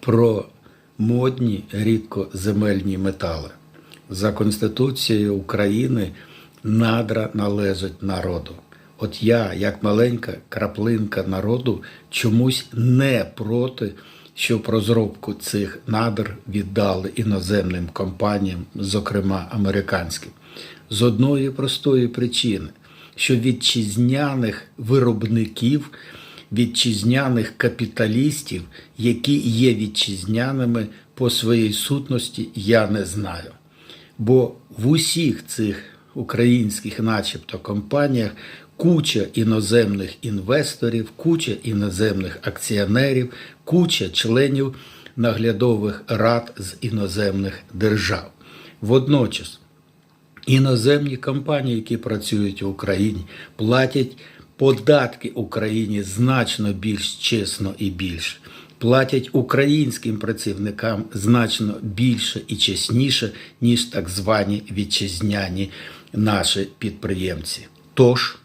про модні рідкоземельні метали. За Конституцією України надра належать народу. От я, як маленька краплинка народу, чомусь не проти, щоб розробку цих надр віддали іноземним компаніям, зокрема американським. З одної простої причини, що вітчизняних виробників, вітчизняних капіталістів, які є вітчизняними по своїй сутності, я не знаю. Бо в усіх цих українських, начебто, компаніях куча іноземних інвесторів, куча іноземних акціонерів, куча членів наглядових рад з іноземних держав. Водночас іноземні компанії, які працюють в Україні, платять податки Україні значно більш чесно і більше. Платять українським працівникам значно більше і чесніше, ніж так звані вітчизняні наші підприємці. Тож